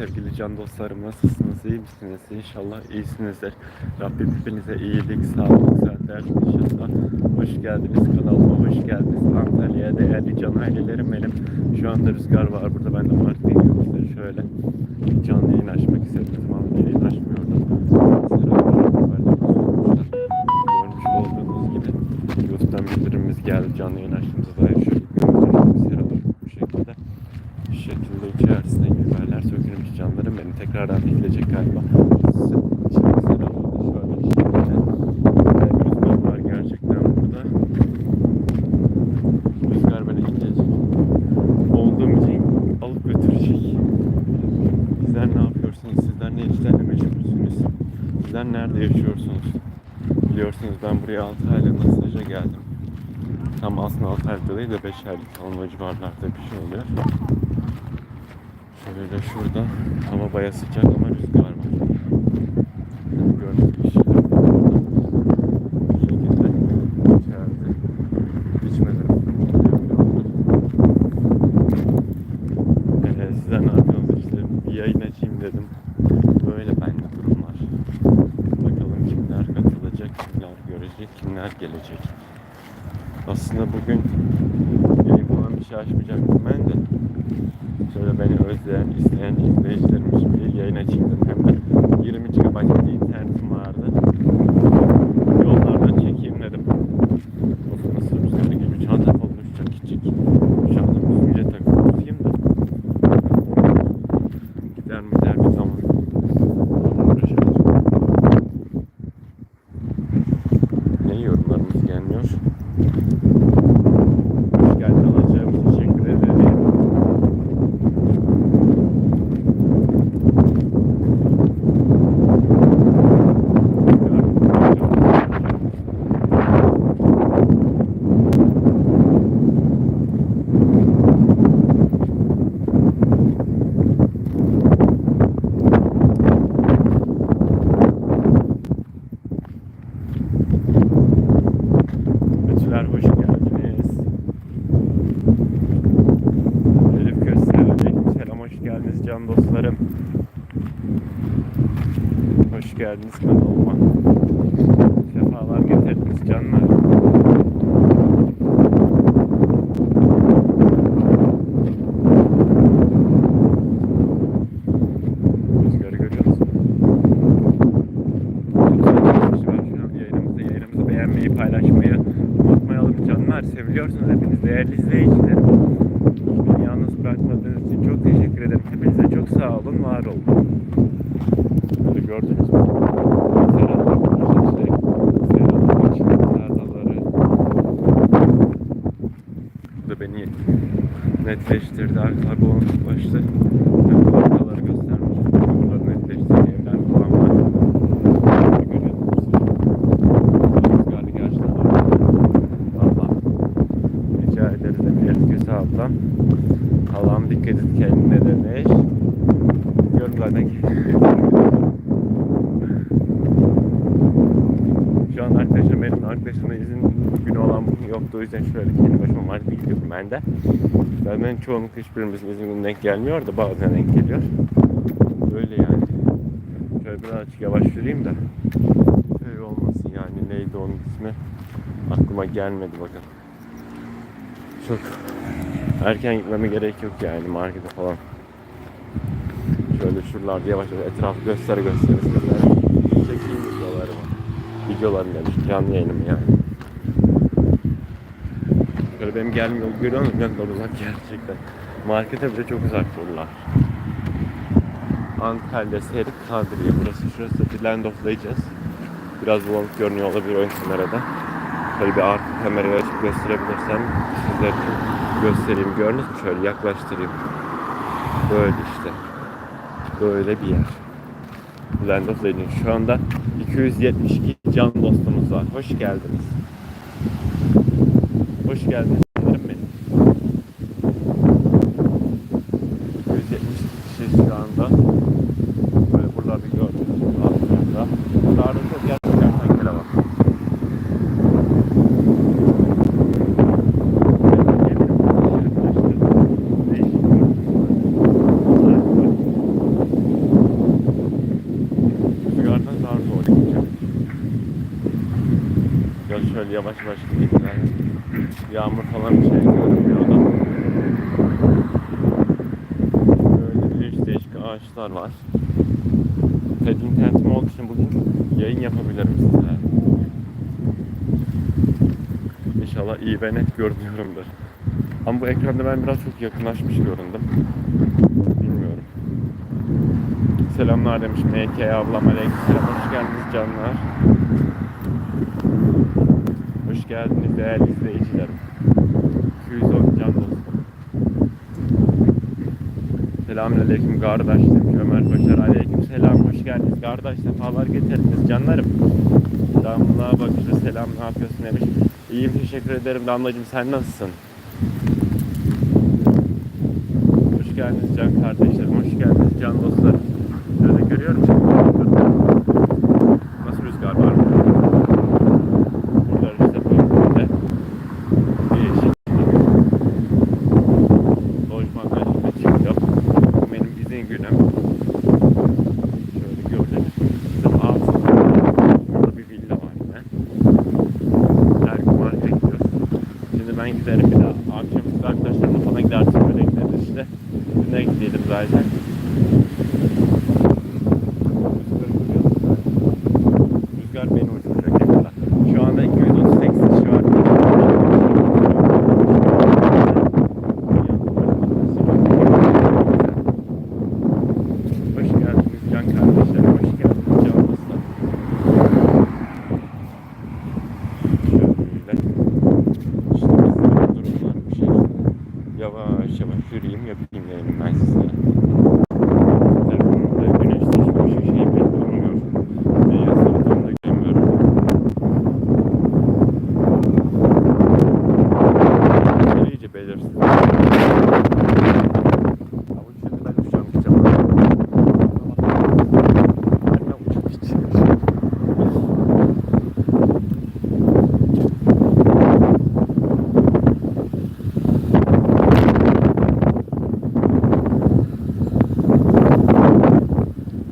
sevgili can dostlarım nasılsınız? İyi misiniz? İnşallah iyisinizdir. Rabbim hepinize iyilik sağlık sıhhatler inşallah hoş geldiniz kanalıma hoş geldiniz Antalya'ya değerli can ailelerim benim. Şu anda rüzgar var burada ben de marketing size şöyle. Canlı yayın açmak istedim. Ama yayın açmıyordum. Görmüş olduğunuz gibi YouTube'dan bildirimimiz geldi canlı yayın açtığımızda dair şöyle gördüğünüz seralar bu şekilde bir şekilde içerisine girerler sökülmüş canlarım beni tekrardan gelecek galiba. Şimdi seralarda şöyle bir şekilde Ve rüzgar var gerçekten burada. Rüzgar beni incecik olduğum için alıp götürecek. Sizler ne yapıyorsunuz? Sizler ne işlerle meşgulsünüz? Sizler nerede yaşıyorsunuz? Ben buraya 6 aylığına staja geldim. Tam aslında 6 aylık değil de 5 aylık falan o civarlarda bir şey oluyor. Şöyle şurada hava baya sıcak ama rüzgar var. Gördüğünüz bir şey. Ne yapıyorsunuz işte bir yayın açayım dedim. Kimler gelecek. Aslında bugün yayın falan bir şey açmayacaktım ben de. Şöyle beni özleyen, isteyen izleyicilerim için bir yayın açayım dedim. Hem de 20 GB bir internetim vardı. Yollarda çekeyim dedim. Of nasıl rüzgarı gibi çanta olmuş çok küçük. Çantamı suyla takıp tutayım da. Gider mi der bir zaman. Uğraşıyoruz. Ne yorumlarımız gelmiyor. Hoş geldin alacağım. Teşekkür ederim. Lütfen hoş geldiniz. Elif Köse, aleyküm selam, hoş geldiniz can dostlarım. Hoş geldiniz kanalıma. Sefalar getirdiniz canlar. Rüzgarı görüyor musun? Yayınımızı, yayınımızı beğenmeyi, paylaşmayı unutmayalım canlar. Seviliyorsunuz hepiniz değerli izleyicilerim. Beni yalnız bırakmadığınız için çok teşekkür ederim. Hepinize çok sağ olun, var olun. Böyle gördünüz mü? Seralar, işte, seralar, içinde tarlaları. Bu da beni netleştirdi. Arka bu başta. Bu arkaları göstermiş. Buraları netleştirdi. Evler falan var. Rüzgarlı gerçekten var. Valla. Rica ederiz köse ablam. Allah'ım dikkat et kendine demiş. Diyorum zaten ki. Şu an arkadaşım benim arkadaşımla izin günü olan yoktu. O yüzden şöyle kendi markete gidiyorum ben de. Zaten çoğunlukla hiçbirimizin izin günü denk gelmiyor da bazen denk geliyor. Böyle yani. Şöyle birazcık yavaş yürüyeyim de. Şey olmasın yani neydi onun ismi? Aklıma gelmedi bakın. Çok erken gitmeme gerek yok yani markete falan. Şöyle şuralarda yavaş yavaş etrafı göster göster sizlere. Çekeyim videolarımı. Videolarım demiş canlı yayınımı yani. Şöyle benim gelme yolu görüyor musun? Ne kadar uzak gerçekten. Markete bile çok uzak buralar. Antalya, Serik, Kadriye. Burası şurası Land of'layacağız. Biraz bulanık görünüyor olabilir ön kamerada. Şöyle bir arka kamerayı açıp gösterebilirsem sizler için göstereyim. Gördünüz mü? Şöyle yaklaştırayım. Böyle işte. Böyle bir yer. Land of Legends. Şu anda 272 can dostumuz var. Hoş geldiniz. Hoş geldin canlarım benim. 170 kişi şu anda. Böyle burada bir gördüğünüz gibi altında. Burada arada gerçekten tenkele var. Şöyle yavaş yavaş gideyim. Yani. Yağmur falan bir şey görünmüyordu. Böyle değişik değişik ağaçlar var. TED internetim olduğu için bugün yayın yapabilirim size. İnşallah iyi ve net görünüyorumdur. Ama bu ekranda ben biraz çok yakınlaşmış göründüm. Bilmiyorum. Selamlar demiş MK ablam aleykümselam. Hoş geldiniz canlar. Geldiniz değerli izleyicilerim. 210 can dostum. Selamünaleyküm kardeş demiş Ömer Koçer. Aleyküm selam. Hoş geldiniz kardeş. Sefalar getirdiniz canlarım. Damla Bakır'a selam ne yapıyorsun demiş. İyiyim teşekkür ederim Damlacığım sen nasılsın? Hoş geldiniz can kardeşlerim. Hoş geldiniz can dostlarım. Şöyle görüyor musun? Nasıl rüzgar var mı? Buralar işte böyle. Değişik. Lojmanlar şimdi çıkıyor. Bu benim izin günüm. Şöyle gördüğünüz gibi bizim altında burada bir villa var yine. Her gün var bekliyoruz. Şimdi ben giderim bir daha. Akşam arkadaşlarımla falan gidersin böyle gideriz işte. Ne gidelim zaten. Rüzgar beni uçuracak yakında. Şu anda 238 şu an. Hoş geldiniz can kardeşlerim. Hoş geldiniz can dostlar. Şöyle. İşte bizde durumlar bu şekilde. Yavaş yavaş yürüyeyim yapayım yayını ben size. Telefonumda güneşte hiçbir şey şey durmuyor. Ne yazıldığını da göremiyorum. Şöyle iyice belirsiz. Ama şimdi ben uçacağım gideceğim. Ben uçup gideceğim.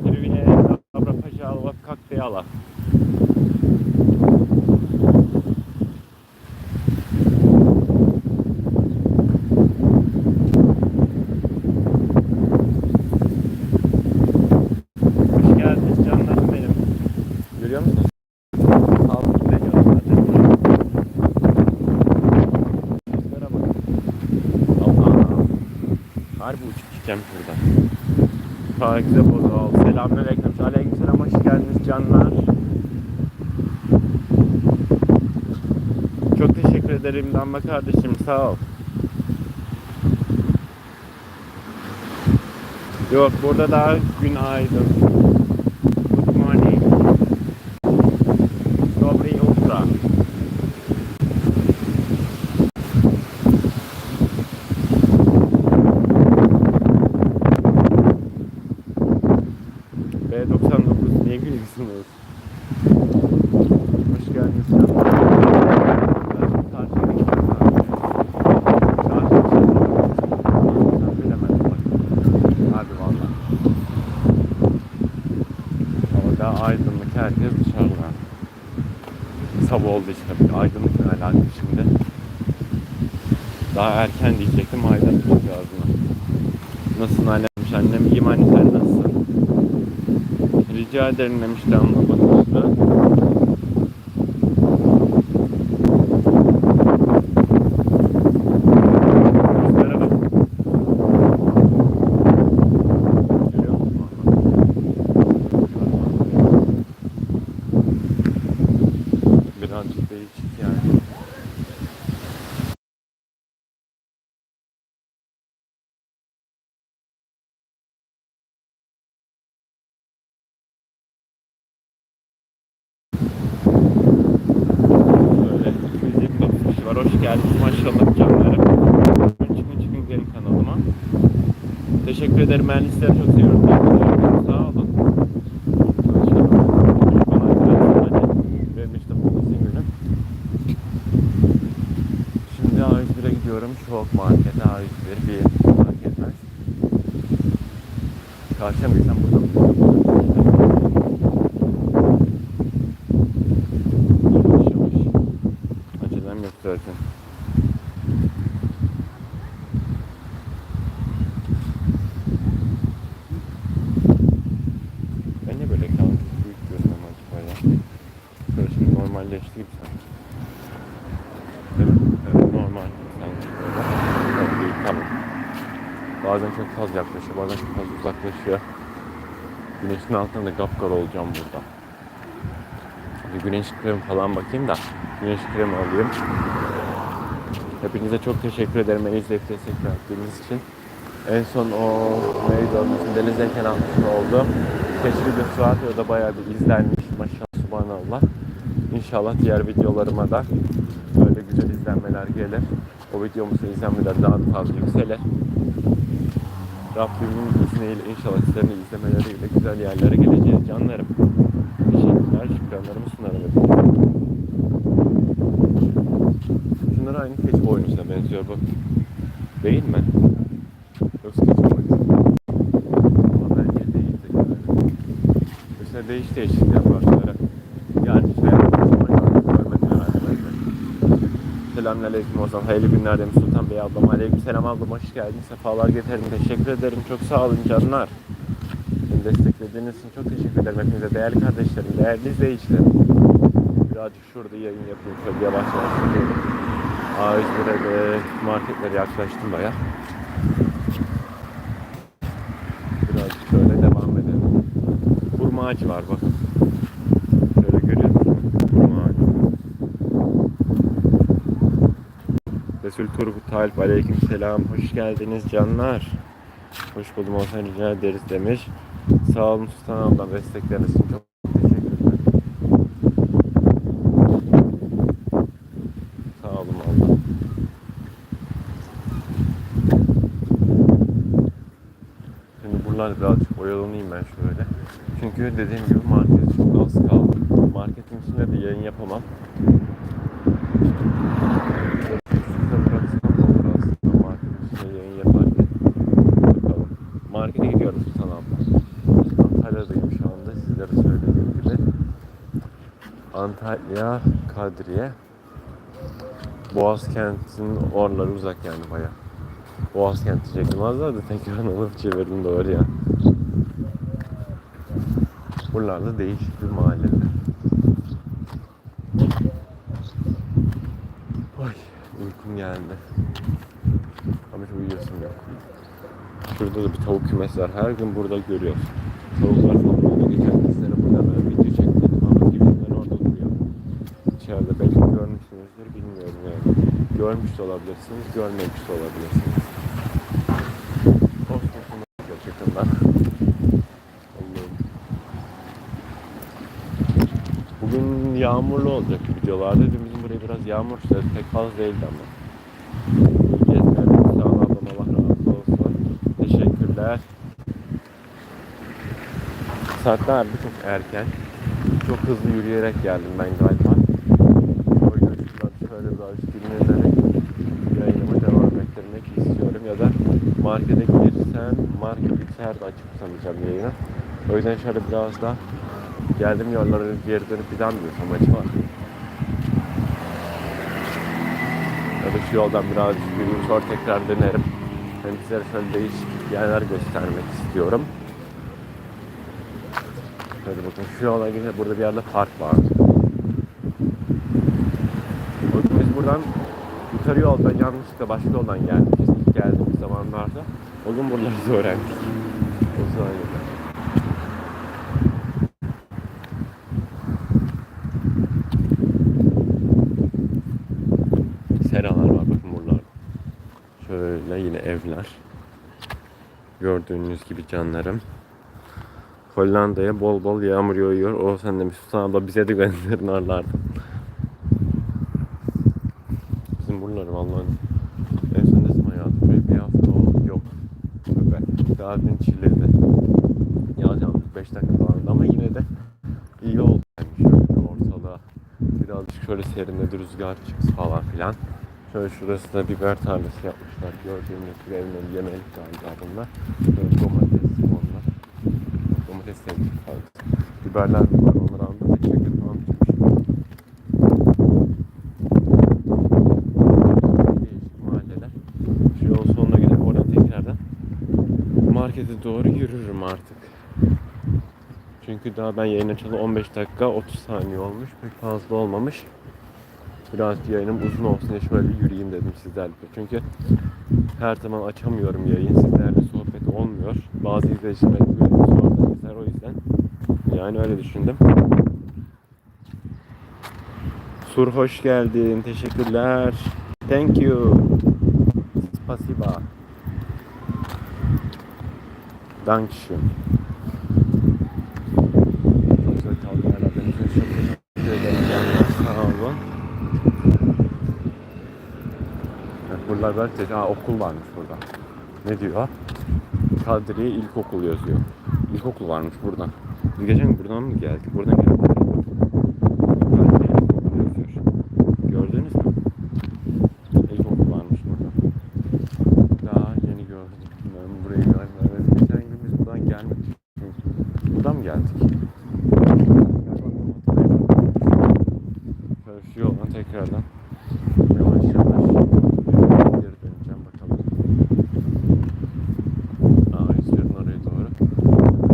Riviera, Abra Paşa, Kakteala. Hoş geldiniz canlarım benim. Görüyor musunuz? Altında gidiyor zaten. Rüzgara bak. Allah. Harbi uçup gideceğim şuradan. Takize bozul. Selamünaleyküm. Aleykümselam. Hoş geldiniz canlar. Çok teşekkür ederim Damla kardeşim. Sağ ol. Yok burada daha gün aydın. Daha erken diyecektim aydınlık lazım. Nasılsın annem? Annem iyiyim anne sen nasılsın? Rica ederim demiş Damla Bakışlı. Rüzgara bak. Görüyor musun? Birazcık değişik yani. Böyle 229 kişi var. Hoş geldiniz maşallah canlarım. Çıkın çıkın gelin kanalıma. Teşekkür ederim. Ben listeleri çok seviyorum. Sağ olun. Şimdi A101'e gidiyorum. Şok markete A101 bir market var. Karşıya normalleşti gibi normal sanki. Tamam. Bazen çok fazla yaklaşıyor, bazen çok fazla uzaklaşıyor. Güneşin altında da kapkara olacağım burada. Bir güneş kremi falan bakayım da güneş kremi alayım. Hepinize çok teşekkür ederim beni izleyip destek verdiğiniz için. En son o neydi onun denizdeyken atmış oldu. Keşke bir suat da bayağı bir izlenmiş maşallah subhanallah. İnşallah diğer videolarıma da böyle güzel izlenmeler gelir. O videomuzun izlenmeler daha da fazla yükselir. Rabbimin izniyle inşallah sizlerin izlemeleriyle güzel yerlere geleceğiz canlarım. Teşekkürler, şükranlarımı sunarım. Şunlar aynı keçi boynuzuna benziyor bak. Değil mi? Yoksa keçi boynuzu. Ama bence değil de. Mesela değiş değişik yaprakları. Yani şey görmedim herhalde ben de. Selamünaleyküm o zaman. Hayırlı günler demiş Sultan Bey ablam. Aleyküm selam ablam. Hoş geldin. Sefalar getirdin. Teşekkür ederim. Çok sağ olun canlar. Beni desteklediğiniz için çok teşekkür ederim hepinize. Değerli kardeşlerim, değerli izleyicilerim. Birazcık şurada yayın yapayım. Şöyle yavaş yavaş gidelim. Ağaçlara marketlere yaklaştım baya. Birazcık şöyle devam edelim. Hurma ağacı var bakın. Şöyle görüyor musunuz? Hurma ağacı. Turgut Talip aleyküm selam. Hoş geldiniz canlar. Hoş buldum olsan rica ederiz demiş. Sağ olun Sultan ablam destekleriniz için çok teşekkürler. Sağ olun abla. Şimdi buralar birazcık oyalanayım ben şöyle. Çünkü dediğim gibi market çok az kaldı. Marketin içinde de yayın yapamam. Şurada bıraksam olur aslında marketin içinde yayın yaparken. Bakalım. Markete gidiyorum Sultan abla. Antalya'dayım şu anda sizlere söylediğim gibi. Antalya, Kadriye. Boğaz kentinin oraları uzak yani baya. Boğaz kenti diyecektim az da tekrar alıp çevirdim doğru ya. Buralarda değişik bir mahalleler. Ay uykum geldi. Ama hiç uyuyasım yok. Şurada da bir tavuk kümesi var. Her gün burada görüyoruz. Tavuklar falan burada. Geçen sene burada ben video çektim. Ama dibimden orada duruyor. İçeride belki görmüşsünüzdür bilmiyorum yani. Görmüş de olabilirsiniz, görmemiş de olabilirsiniz. Şunu gerçekten Allah'ım. Bugün yağmurlu olacak videolarda. Dün bizim buraya biraz yağmur işte pek fazla değildi ama. Gezlerden sağ. Teşekkürler. Saatler çok erken. Çok hızlı yürüyerek geldim ben galiba. O yüzden şuradan şöyle birazcık dinlenerek yayınımı devam ettirmek istiyorum. Ya da markete girsem, market içeride açıp tutamayacağım yayını. O yüzden şöyle biraz da geldim yollara geri dönüp bir daha mı yürüsem acaba? Ya da şu yoldan birazcık yürüyeyim sonra tekrar dönerim. Hem sizlere şöyle değişik yerler göstermek istiyorum. Şöyle bakın şu yola gidince burada bir yerde park var. Bakın biz buradan yukarı yolda yanlışlıkla başka yoldan gelmişiz. Geldiğimiz zamanlarda. O gün buraları öğrendik. O sayede. Seralar var bakın buralarda. Şöyle yine evler. Gördüğünüz gibi canlarım. Hollanda'ya bol bol yağmur yağıyor. O sen demiş Sultan bize de gönderin oralardan. Bizim buraları vallahi en son ne zaman yağdı? Böyle bir hafta oldu. Yok. Dün çiledi. Yağış yalnız 5 dakika falan ama yine de iyi oldu. Yani şöyle ortalığa birazcık şöyle serinledi rüzgar çıksın falan filan. Şöyle şurası da biber tarlası yapmışlar. Gördüğünüz gibi evin yemelik galiba bunlar. Şöyle domates onlar. Domates değil pardon. Biberler var onları aldım. Ekmekle falan tutmuşum. Değişik mahalleler. Şu yol sonuna gidip oradan tekrardan markete doğru yürürüm artık. Çünkü daha ben yayın açalı 15 dakika 30 saniye olmuş. Pek fazla olmamış. Biraz yayınım uzun olsun diye şöyle yürüyeyim dedim sizlerle. Çünkü her zaman açamıyorum yayın. Sizlerle sohbet olmuyor. Bazı izleyiciler sordu izler o yüzden. Yani öyle düşündüm. Sur hoş geldin. Teşekkürler. Thank you. Spasiba. Dankeschön. Çok güzel kaldı herhalde. Çok teşekkür ederim. Yani sağ olun. Buralar böyle ha, okul varmış burada. Ne diyor? Kadriye İlkokul yazıyor. İlkokul varmış buradan. Biz geçen buradan mı geldik? Buradan geldik. Kadriye İlkokul yazıyor. Gördünüz mü? İlkokul varmış burada. Daha yeni gördüm. Bilmiyorum burayı galiba. Evet, geçen gün biz buradan gelmedik. Buradan mı geldik? Şöyle şu yoldan tekrardan yavaş yavaş geri döneceğim bakalım. Aa İzmir'in oraya doğru.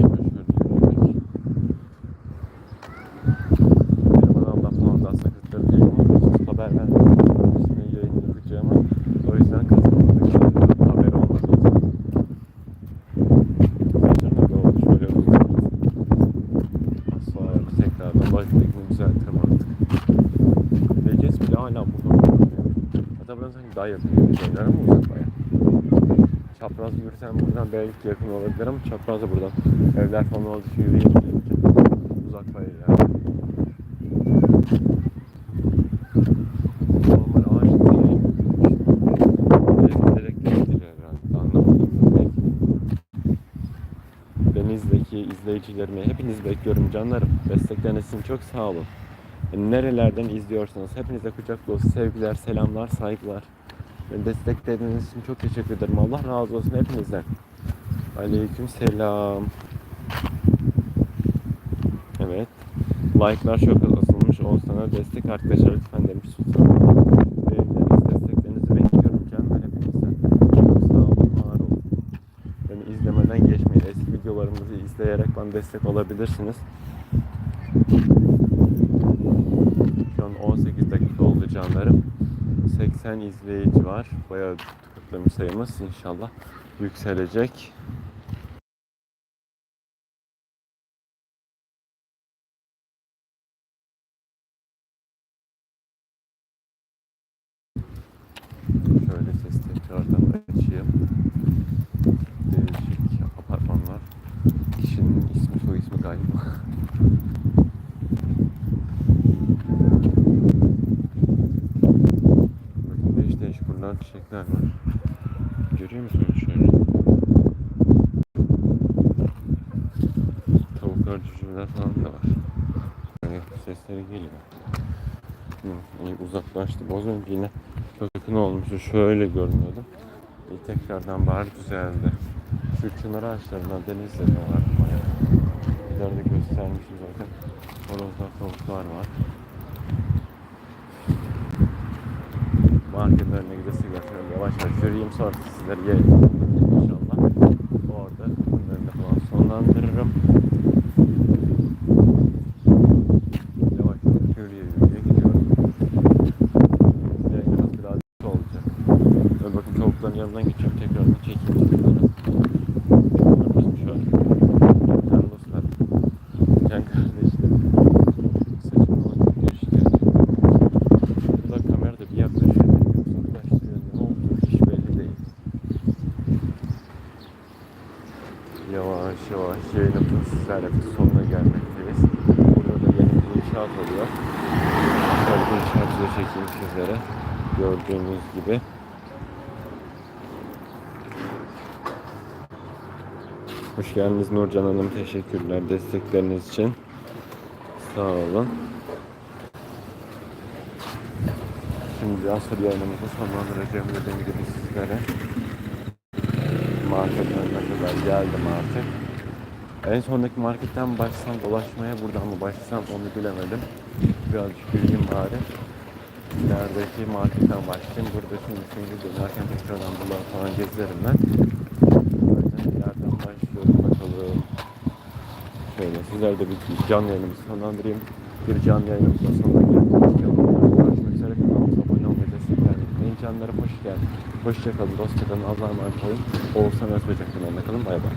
Şöyle şöyle yürüyerek. Merhaba ablam falan daha sakatları değil ama haber vermedim. İsmi yayın yapacağıma. O yüzden katılmadık. Haber olmadı. Saçlarına da olmuş böyle oldu. Sonra tekrardan başlıkını düzeltirim artık. Legends bile hala burada duruyor. Hatta buradan sanki daha yakın görünüyor ama uzak baya. Çapraz yürüsem buradan belki yakın olabilir ama çapraz da buradan evler falan olduğu için yürüyebilirim. Uzak baya yani. Denizdeki izleyicilerimi hepiniz bekliyorum canlarım. Destekleriniz için çok sağ olun. Nerelerden izliyorsanız hepinize kucak dolusu sevgiler, selamlar, saygılar. Beni Destekleriniz için çok teşekkür ederim. Allah razı olsun hepinizden. Aleyküm selam. Evet. Like'lar çok asılmış. Ol sana destek arkadaşlar lütfen demiş desteklerinizi bekliyorum canlar hepinizden. Çok sağ olun, var olun. Beni izlemeden geçmeyin. Eski videolarımızı izleyerek bana destek olabilirsiniz. Şu an 18 dakika oldu canlarım. 80 izleyici var. Bayağı tıklamış sayımız. İnşallah yükselecek. Şöyle ses tekrardan açayım. Değişik apartmanlar. Kişinin ismi soy ismi galiba. Bakın değiş değiş çiçekler var. Görüyor musunuz şöyle? Tavuklar, cücüler falan da var. Yani sesleri geliyor. İyi uzaklaştım. Az önce yine çok yakın olmuştu. Şöyle görünüyordu. İyi tekrardan bahar düzeldi. Şu çınar ağaçlarından denizleri var. Bayağı. İleride göstermişim zaten. Horozlar, tavuklar var. Marketlerine gidesi götürüyorum. Yavaş yavaş yürüyeyim sonra sizleri yerim. İnşallah. Orada bunları da falan sonlandırırım. Yavaş yavaş yürüye yürüye gidiyorum. Yayınımız biraz olacak. Böyle bakın tavukların yanından geçiyorum. Tekrardan çekeyim sizlere. Bakın şöyle. Can dostlar. Can kardeşlerim. Saçım falan değişti. Burada kamerada bir yaklaşıyor. Uzaklaştırıyor. Ne olduğu hiç belli değil. Yavaş yavaş yayınımızın sizlerle sonuna gelmekteyiz. Burada da yeni bir inşaat oluyor. Şöyle bir inşaatı da çekeyim sizlere. Gördüğünüz gibi. Hoş geldiniz Nurcan Hanım. Teşekkürler destekleriniz için. Sağ olun. Şimdi asıl yayınımızı sonlandıracağım dediğim gibi sizlere. Marketlerine kadar geldim artık. En sondaki marketten başlasam dolaşmaya buradan mı başlasam onu bilemedim. Birazcık yürüyeyim bari. İlerideki marketten başlayayım. Burada şimdi şimdi dönerken tekrardan buraları falan gezerim ben. O yüzden ileriden başlıyorum bakalım. Şöyle sizler de bir canlı yayınımızı sonlandırayım. Bir canlı yayınımızın sonuna geldik. Görüşmek üzere. Kanalımıza abone olmayı, destek vermeyi unutmayın. canlarım hoş geldin. Hoşça kalın, dostça kalın. Allah'a emanet olun. Oğuzhan Özbacak'tan kalın. Bay bay.